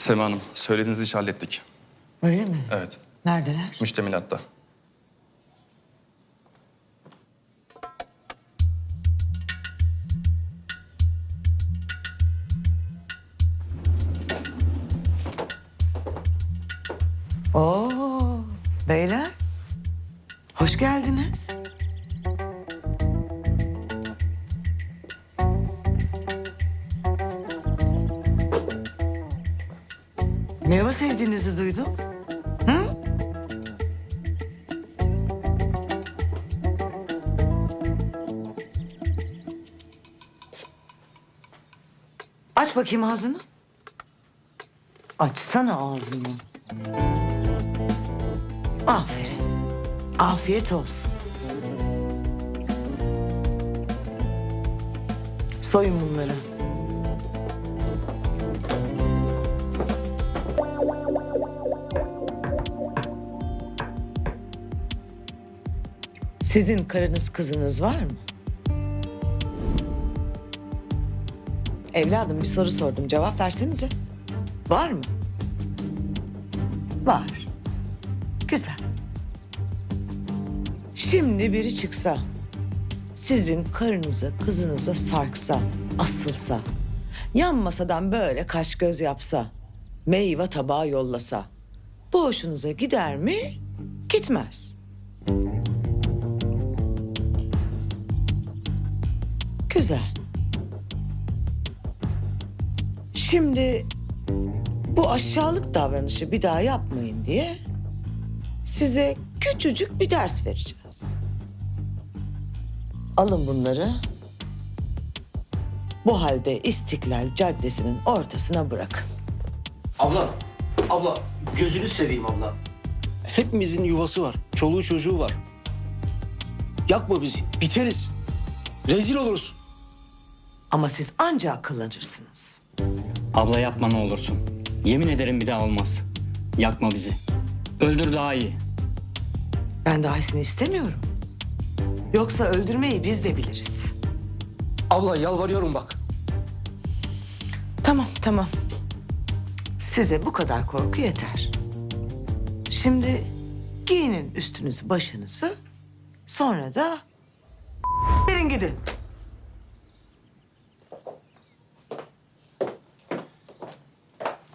Sema Hanım, söylediğiniz işi hallettik. Öyle mi? Evet, Neredeler? müştemilatta. Oo, beyler. Hoş geldiniz. Meyve sevdiğinizi duydum. Hı? Aç bakayım ağzını. Açsana ağzını. Aferin. Afiyet olsun. Soyun bunları. Sizin karınız kızınız var mı? Evladım bir soru sordum. Cevap versenize. Var mı? Var. Güzel. Şimdi biri çıksa, sizin karınızı kızınıza sarksa, asılsa, yan masadan böyle kaş göz yapsa, meyve tabağı yollasa, bu hoşunuza gider mi? Gitmez. Güzel. Şimdi bu aşağılık davranışı bir daha yapmayın diye size küçücük bir ders vereceğiz. Alın bunları. Bu halde İstiklal Caddesi'nin ortasına bırakın. Abla, abla gözünü seveyim abla. Hepimizin yuvası var, çoluğu çocuğu var. Yakma bizi, biteriz. Rezil oluruz. Ama siz anca akıllanırsınız. Abla yapma ne olursun. Yemin ederim bir daha olmaz. Yakma bizi. Öldür daha iyi. Ben daha iyisini istemiyorum. Yoksa öldürmeyi biz de biliriz. Abla yalvarıyorum bak. Tamam, tamam. Size bu kadar korku yeter. Şimdi giyinin üstünüzü, başınızı. Sonra da verin gidin.